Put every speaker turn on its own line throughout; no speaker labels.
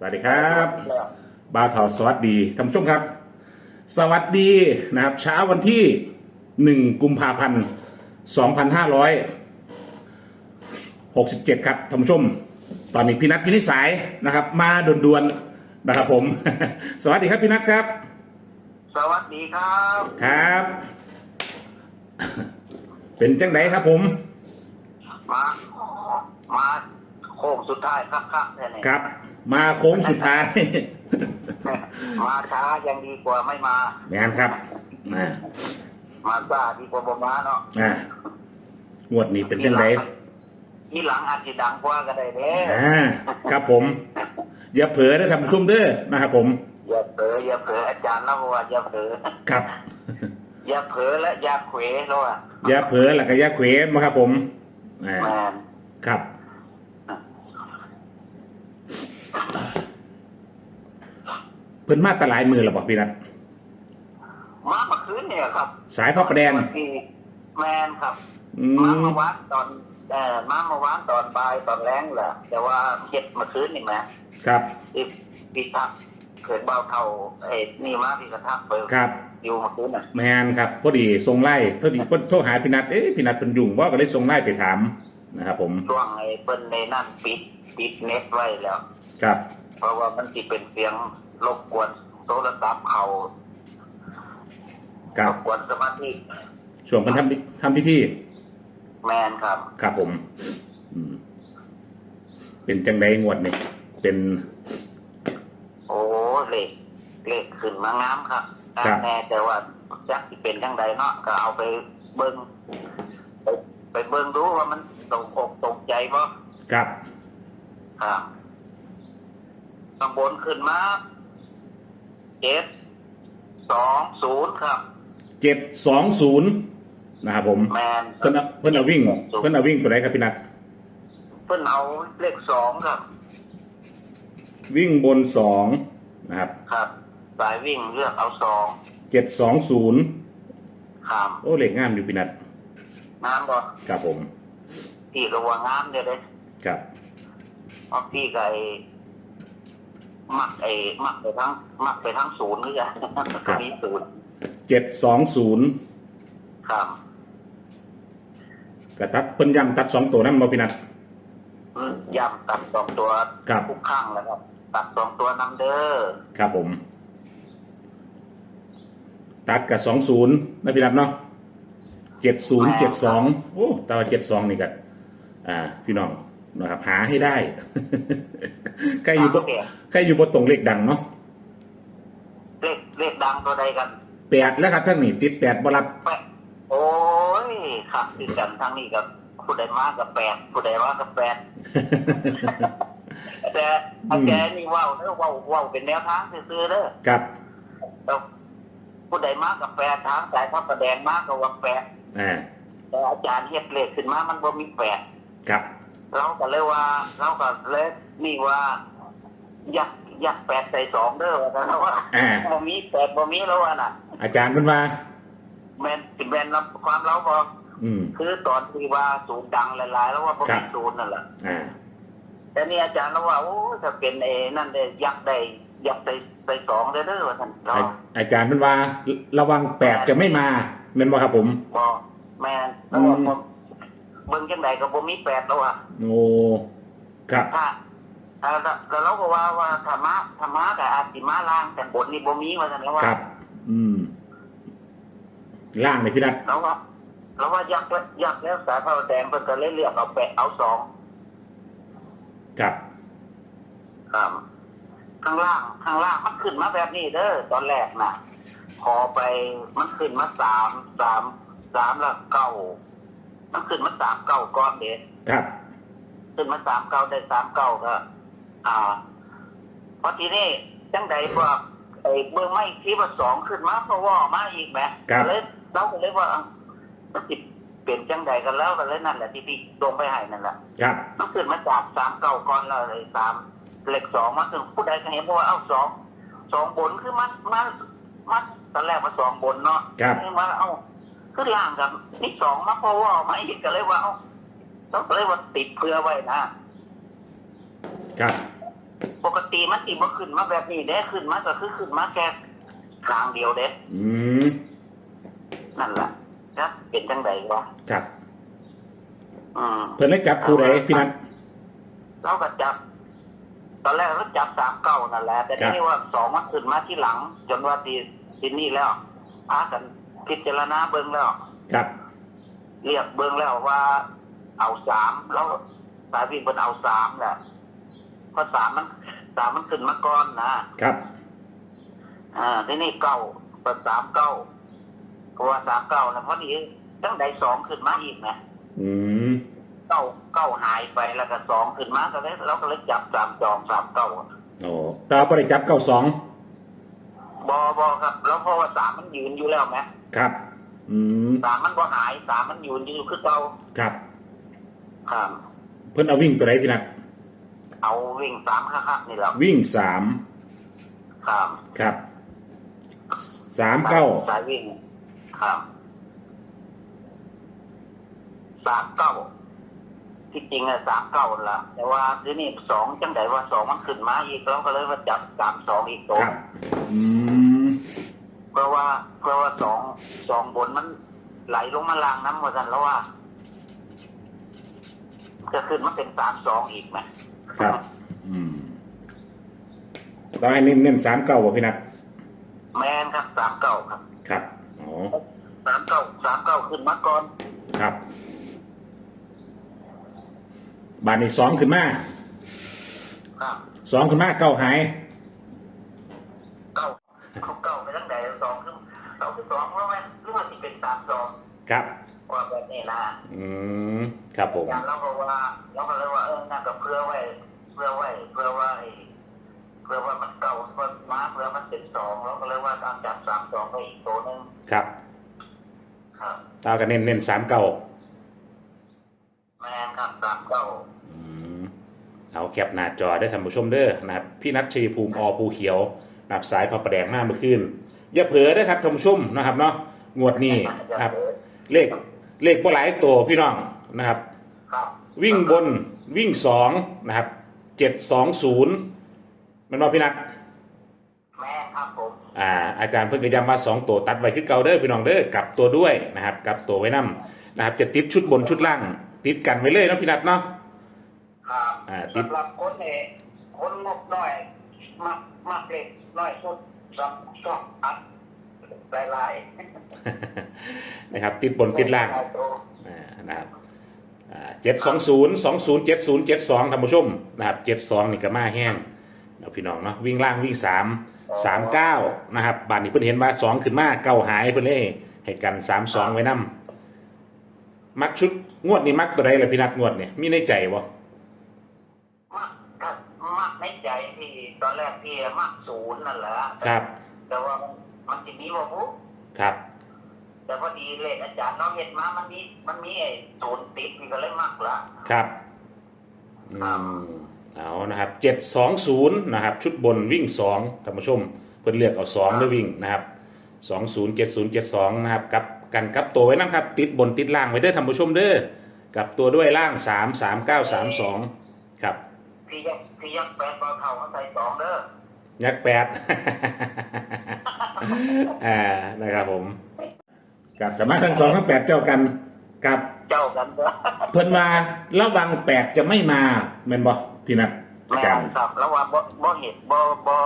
สวัสดีครับบ่าวเถาสวัสดีท่านผู้ชมครับ สวัสดีนะครับเช้าวันที่หนึ่งกุมภาพันธ์สองพันห้าร้อยหกสิบเจ็ดครับท่านผู้ชม ตอนนี้พี่นัทอยู่ในสายนะครับ มาด่วนๆนะครับผม สวัสดีครับพี่นัทครับ
สวัสดีครับ
ครับ เป็นจังไดครับผม
มา มาโค้งสุดท้ายครับครับแค่นี้
ครับ มาโค้งสุดท้าย
มาช้ายังดีกว่าไม่มา
แมนครับอ่า
มาซ่าดีกว่าบ่มาเนาะ
อ่างวดนี้เป็นจังได
ทีหลังอาจจะดังกว่าก็ได้เด้
อ่าครับผม อย่าเผลอได้ทำซุ่มเด้อนะครับผม
อย่าเผลออย่าเผลออาจารย์เล่าว่าอย่าเผลอ
ครับ
อย่าเผลอและอย่าเขวแล้วอะ
อย่าเผลอแล้วก็อย่าเขวมาครับผมอ่า
แมน
ครับ เพิ่นมาแตหลายมือแล้วบอกพี่นัท
มาเมื่อคืนเนี่ยครับ
สายพระประแดง
วันที่แมนครับ
อื
มามเมื่อวานตอนเอ่อมาเมื่อวานตอนบ่ายตอนแรงแหละแต่ว่าเจ็ดเมื่อคืนนี่แหม
ครับ
ที่พี่ทักเกิดเบาเท่าไอ้นี่มาพี่กระทักเปิด
ครับ
อยู่เมื่อคืนน่ะ
แมนครับพอดีส่งไล่พอดีเพิ่นโทรหาพี่นัทเอ๊ะพี่นัทเป็นยุ่งว่าก็เลยส่งไล่ไปถามนะครับผม
ช่วงไอ้เปิ้นในนั่นปิดปิดเน็ตไว้แล้ว
ครับ
เพราะว่ามันสิเป็นเสียง รบกวนโทรศัพท์เขา
ครั
ร
บบ
กวนสมาธิ
ช่วงเพิ่นทำพิทำพิธี
แมนครับ
ครับผม อืม เป็นจังไดงวดนี่เป็น
โอ้เลขเลขขึ้นมางามครับ
ครับ
แน่แต่ว่าจักสิเป็นจังใดเนาะก็เอาไปเบิ่งไปไปเบิ่งดูว่ามันตรงอกตรงใจบ่
ครับ
ครับข้างบนขึ้นมา เจ็ดสองศูนย์ครับ
เจ็ดสองศูนย์นะครับผม
แมน
เพิ่นเอาเพิ่นเอาวิ่ง เพิ่นเอาวิ่งตัวไหนครับพี่นัท
เพิ่นเอาเลขสองครับ
วิ่งบนสองนะครับ
ครับ สายวิ่งเลือกเอาสอง
เจ็ดสองศูนย์
ครับ
โอ้เหล็กงามอยู่พี่นัท
น้ำก็
ครับผม
พี่ก็ว่างามเดี๋ยวเลย
ครับ
เพราะพี่ก็ไอ้ มักไอ้มักไปทั้งมักไปทั้งศูนย์นี่แหละก็มีศูนย์
เจ็ดสองศูนย์
ครับ
กระตัดเพิ่นย้ำตัดสองตัวนั่นมาพี่นัท
อืมย่ำตัดสองตัว
ครับ
ทุกข้างแล้วครับ ตัดสองตัวนำเด้อ
ครับผม ตัดกับสองศูนย์นะพี่นัทเนาะเจ็ดศูนย์เจ็ดสองโอ้แต่ว่าเจ็ดสองนี่ก็อ่า พี่น้องนะครับหาให้ได้ ใกล้อยู่บ
โอเค
ใกล้อยู่บนตรงเลขดังเนาะ
เลขเลขดังตัวใดกัน
แปดแล้วครับท่านนี่ติดแปดบรับ
แปดโอ้ยขับติดกันทางนี้กับผู้ใดมากับแปดผู้ใดว่ากับแปดแต่อาแกนี่เว้าเด้อเว้าเว้าเป็นแนวทางซื่อๆเด้อ
ครับ
แล้วผู้ใดมากับแปดทางสายพระประแดงมากับว่าแปด
อ่า
แต่อาจารย์เฮ็ดเลขขึ้นมามันบ่มีแปด
ครับ
เราก็เลยว่า เราก็เลยนี่ว่าอยากอยากแปดใส่สองเด้อว่าแต่เราว่า
อ่า
บ่มีแปดบ่มีแล้วว่าน่ะ
อาจารย์เพิ่นว่า
แม่นสิแม่นรับความเราบอก
อืม
คือตอนที่ว่าศูนย์ดังหลายๆ แล้วว่าบ่
ครั
มี
บ
ศูนย์นั่นแหละ
อ่า
แต่นี่อาจารย์เราว่าโอ้ถ้าเป็นเอนั่นได้ยักษ์ได้ยักษ์ใส่ใส่สองได้เด้อว่าท่านเรา
อาอาจารย์เพิ่นว่าระวังแปดจะไม่มาแม่นบ่ครับผม
บอกแม่นแล้วว่าผม เบิ่งจังไดก็บ่มีแปดแล้วอะ
โอ้ครับ
ถ้าถ้าแล้วเราก็ว่าว่าธรรมะธรรมะก็อาจสิมาล่างแต่บนนี่บ่มีว่าท่านแล้วว่า
ครับ อืมล่างเลยพี่นัท
แล้วว่าแล้วว่ายักษ์แล้วยักษ์แล้วสายพระแดงเพิ่นก็เลยเลือกเอาแปดเอาสอง
ครับ
ครับข้างล่างข้างล่างมันขึ้นมาแบบนี้เด้อตอนแรกน่ะพอไปมันขึ้นมาสามสามสามแล้วเก้า มันขึ้นมาสามเก้าก้อนเด็ด
ครับ
ขึ้นมาสามเก้าได้สามเก้าก็อ่าพอทีนี้จังใดพวกไอ้เบอร์ไม่ที่ว่าสองขึ้นมาเพราะว่ามาอีกไหม
ครับ
ก็เลยเราก็เลยว่าอะมันติดเปลี่ยนจังใดกันแล้วก็เลยนั่นแหละที่พี่ลงไปให้นั่นแหละ
ครับ
มันขึ้นมาจากสามเก้าก้อนแล้วเลยสามเลขสองมาถึงผู้ใดก็เห็นว่าเอ้าสองสองบนคือมันมันมันตอนแรกมาสองบนเนาะ
ครับ
นี่มาเอ้า ขึ้นล่างกับนี่สองมาเพราะว่ามาอีกก็เลยว่าเอ้าต้องเลยว่าติดเพื่อไว้นะครับปกติมันสิบ่ขึ้นมาแบบนี้เด้ขึ้นมาก็คือขึ้นมาแค่ทางเดียวเด้
อืม
นั่นแหละจะเป็นจังไดวะ
ครับ
อืม
เพิ่นได้จับคู่ใดพี่นัท
เราก็จับตอนแรกเราจับสามเก้านั่นแหละแต่
ครับ
ที่ว่าสองมันขึ้นมาที่หลัง จนว่าทีทีนี่แล้วพากัน พิจารณาเบิ่งแล้ว
ครับ
เรียกเบิ่งแล้วว่าเอาสามแล้วสายวิ่งเป็นเอาสามแหละเพราะสามมันสามมันขึ้นมาก่อนนะครับ อ่าทีนี่เก้าเป็นสามเก้าเพราะว่าสามเก้านะเพราะนี้ตั้งใดสองขึ้นมาอีกนะ
อืม
เก้าเก้าหายไปแล้วก็สองขึ้นมาก็เลยเราก็เลยจับสามจองสามเก้า
โอ้ตาบ่ได้จับเก้าสอง
บอบอครับ แล้วเพราะว่าสามมันยืนอยู่แล้วไหม
ครับ อืม
สามมันบ่หายสามมันยืนอยู่คือเก่า
ครับ
ครับ
เพิ่นเอาวิ่งตัวใดพี่นัท
เอาวิ่งสามคักๆนี่แหละ
วิ่งสาม
ครับ
ครับสามเก้า
สายวิ่งครับสามเก้าที่จริงอะสามเก้าละแต่ว่าทีนี้สองจังไดว่าสองมันขึ้นมาอีกเราก็เลยว่าจับสามสองอีกตัว
ครับ อืม
เพ ราะว่า เพราะว่าสองสองบนมัน ไหลลงมาล่างน้ำหมดกันแล้วว่า จะขึ้นมาเป็นสามสองอีกไหม
ครับ อืมต้องให้เน้นเน้นสามเก้าบ่พี่นัท
แมนครับสามเก้าครับ
ครับอ๋อ
สามเก้าสามเก้าขึ้นมาก่อน
ครับ บานนี้สองขึ้นมา
ครับ
สองขึ้นมาเก้าหาย
เก้าเขาเก้าไปตั้งแต่สองขึ้นสองขึ้นสองว่าไหมหรือว่าที่เป็นสามสอง
ครับ
ว่าแบบนี้นะ
อืมครับผม
อย่างเราก็ว่าเราก็เลยว่าเออน่ากับเพื่อไว้ เพื่อไว้ เพื่อไว้เพื่อว่ามันเก่าเพื่อมาเพื่อมันเป็นสองเราก็เลยว่าการจับสามสองไปอีกตัวหนึง
ครับ
ครับ
ตาก็เน้นเน้นสามเก้า
แมนครับสามเก้า
อืมเอาแคปหน้าจอได้ท่านผู้ชมเด้อนะครับพี่นัทชัยภูมิอภูเขียวนะครับสายพระประแดงหน้าเมื่อคืนอย่าเผลอได้อครับท่านผู้ชมนะครับเนาะงวดนี้นะครับ เลขเลขบ่หลายตัวพี่น้องนะครับ
ครับ
วิ่งบนวิ่งสองนะครับเจ็ดสองศูนย์มันว่าพี่นัท
แม่ครับผม
อ่าอาจารย์เพิ่งกระย้ำมาสองตัวตัดไว้คือเก่าเด้อพี่น้องเด้อกลับตัวด้วยนะครับกลับตัวไว้นํนะครับ จะติดชุดบนชุดล่าง ติดกันไว้เลยเนาะพี่นัทเนาะ
ครับ
อ่าติด
สำหรับคนเนี่ยคนงบน้อยมากมากเล็กน้อยสุดสองสองอั นหลายๆ
นะครับ ติดบนติดล่าง
หยตัว
อ่านะครับเจ็ดสองศูนย์สองศูนย์เจ็ดศูนย์เจ็ดสองท่านผู้ชมนะครับเจ็ดสองนี่ก็มาแห้งเนาะพี่น้องเนาะวิ่งล่างวิ่งสามสามเก้านะครับบานนี้เพิ่นเห็นว่าสองขึ้นมาเก้าหายเพิ่นเลยให้กันสามสองไว้นํมักชุดงวดนี้มักตัวใดล่ะพี่นัทงวดเนี่ยมีในใจบ่
มากก็มากในใจที่ตอนแรกที่มากศูนย์นั่นแหละ
ครับ
แต่ว่า มันมันจะมีว่าปุ๊บ
ครับ
แต่พอดีเลขอาจารย์น้องเห็นมา มันมีมันมีไอ้ศูนย์ติดนี่ก็เลยมากละ
ครับ อืมเอานะครับเจ็ดสองศูนย์นะครับ ชุดบนวิ่งสองท่านผู้ชม เพิ่นเลือกเอาสองด้วยวิ่งนะครับสองศูนย์เจ็ดศูนย์เจ็ดสองนะครับกับกันกับตัวไว้นะครับ ติดบนติดล่างไว้เด้อท่านผู้ชมเด้อกับตัวด้วยล่างสามสามเก้าสามสองครับ
พี่ยักพี่ยักแปดเบาเท่ามาใส่สองเด้อ
ยักษ์แปด อ่านะครับผมกับสามารถทั้งสองทั้งแปดเจ้ากันกับ
เจ้ากันเด้อ
เพิ่นมาระวังแปดจะไม่มาแม่นบ่พี่นัทอา
แม่
จารย์
นครับแล้วว่าบ่บ่เห็นบ่บ่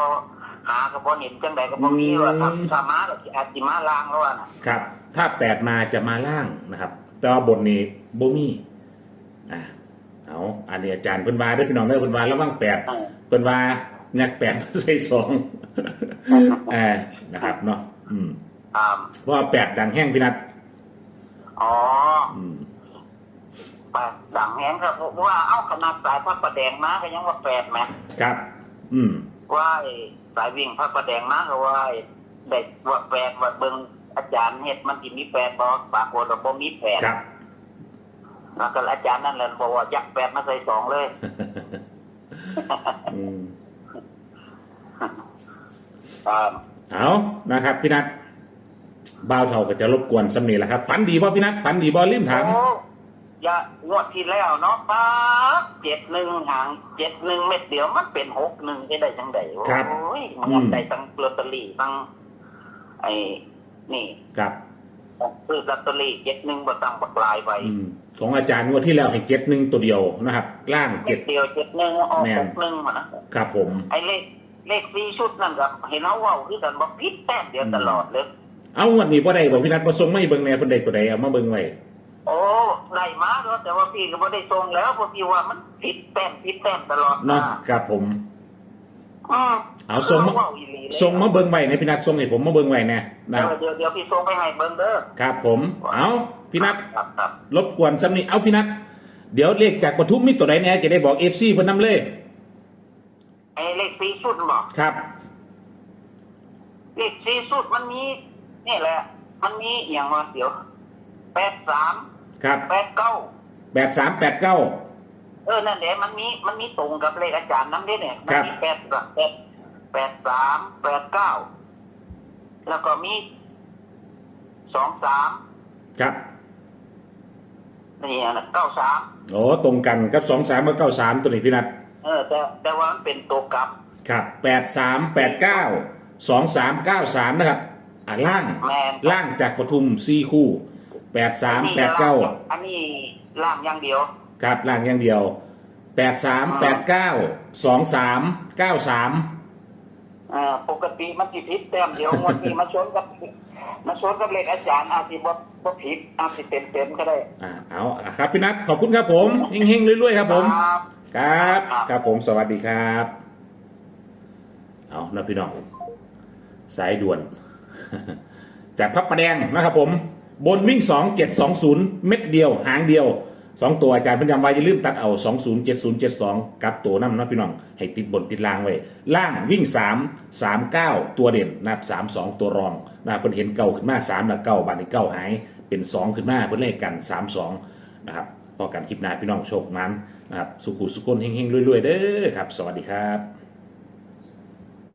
หาก็บ่เห็นจังใดก็บ่มีว่า
อืม
ถ้ามาก็สิอาจสิมาล่างแล้วอะน่ะ
ครับ ถ้าแปดมาจะมาล่างนะครับ แต่ว่าบนนี้บ่มีอ่าเอาอันนี้อาจารย์เพิ่นว่าเด้อพี่น้องเด้อเพิ่นว่าระวังแปด
อืม
เพิ่นว่ายักษ์แปดใส่สองอ่า นะครับเนาะอืม
ครับ
เพราะว่าแปดดังแห้งพี่นัท
อ๋อ
อืม
แปดดังแฮงครับเพราะว่าเอ้าขนาดสายพระประแดงมาก็ยังว่าแปดแหม
ครับ อืม
ว่าไอ้สายวิ่งพระประแดงมาก็ว่าไอ้เด็กว่าแปดว่าเบิ่งอาจารย์เฮ็ดมันสิมีแปดบ่ปรากฏว่าบ่มีแปด
ครับ
แล้วก็อาจารย์นั่นแหละบอกว่ายักแปดมาใส่สองเลย
อืม
ครับ
เอานะครับพี่นัทบ่าวเท่าก็จะรบกวนสำนีแหละครับฝันดีบ่พี่นัทฝันดีบ่ลืมถาม
โอ้ยางวดที่แล้วเนาะป้าเจ็ดหนึ่งหางเจ็ดหนึ่งเม็ดเดียวมันเป็นหกหนึ่งได้ได้จังได
ครับ
โอ้ยมันได้ทั้งลอตเตอรี่ทั้งไอ้นี่
ครับ
ซื้อลอตเตอรี่เจ็ดหนึ่งบ่ตั้งบักลายไว้
อืมของอาจารย์งวดที่แล้วให้เจ็ดหนึ่งตัวเดียวนะครับล่าง
เจ็
เจ็
ด
ด
เดียวเจ็ดหนึ่งออก
แม่น
หกหนึ่งมานะครับ
ผม
ไอ้เลข เลขสี่ชุดนั่นกับเห็นเขาเว่าคือกันบอกพิษแต้มเดียวตลอดเลย
เอางวดนี้บ่ได้บ่พี่นัทบ่ส่งไม่เบิ่งแหน่เพิ่นได้ตัวใดเอามาเบิ่งไว้
โอ้ได้มาแล้วแต่ว่าพี่ก็ไม่ได้ทรงแล้วเพราะพี่ว่ามันผิดแต้มผิดแต้มตลอด
เนาะครับผม
อืม
เอาส่งมา
เว้อีหลีเลย
ส่งมาเบิ่งไว้ในพี่นัทส่งให้ผมมาเบิ่งไว้แน่นะครับ
เดี๋ยวเดี๋ยวพี่ส่งไปให้เบิ้งเด้อ
ครับผม เอาพี่นัท
ครับครับ
รบกวนซ้ำนี้เอาพี่นัทเดี๋ยวเลขจากปทุมมีตัวใดแน่จะได้บอก FC เพิ่นนำเลย
ไอ้ เลขสี่ชุดบอก
ครับ
เลขสี่ชุดมันมีนี่แหละ มันมีอย่างว่าเดี๋ยวแปดสาม
ครับ
แปดเก้า
8389
เออนั่นแหละมันมีมันมีตรงกับเลขอาจารย์นั่นด้วยเนี่ยมั
ครับ
มีแปดแปดแปดสามแปดเก้าแล้วก็มีสองสาม
ครับ
นี่นะเก้าสาม
โอ้ตรงกันกับ23กับ93ตัวนี้พี่นัท
เออ แต่แต่ว่ามันเป็นตัวกลับ
ครับ8389 2393นะครับอ่าล่าง
แมน
ล่างจากปทุม4คู่83 89
อันนี้ล่างอย่างเดียว
ครับล่างอย่างเดียว83 89 23 93
เอ่อปกติมันสิผิดแต้มเดียวงวดนี้มาชนกับมาชนกับเลขอาจารย์อาจสิบ่บ่ผิดอาจสิเต็มเต็มๆก็ได้
อ่าเอาอะครับพี่นัทขอบคุณครับผมเฮงๆเรื่อยๆครับผม
ครับ
ครับ
ครับ
ครับผมสวัสดีครับ เอานะพี่น้อง สายด่วน จากพับประแดงนะครับผม บนวิ่ง2 7 2 0เม็ดเดียว หางเดียว2ตัวอาจารย์เพันยำไว้อย่าลืมตัดเอา2 0 7 0 7 2กับตัวน้ำนะพี่น้อง ให้ติดบนติดล่างไว้ ล่างวิ่ง3 3 9ตัวเด่นนะครับ3 2ตัวรองนะครับเพิ่นเห็นเก่าขึ้นมา3แล้วเก้าบาทนี้เก้าหายเป็น2ขึ้นมาเพิ่นเลขกัน3 2นะครับพอกันคลิปหน้าพี่น้องโชคมัน นะครับสุขุสุขนเฮงๆรวยๆเด้อครับ สวัสดีครับ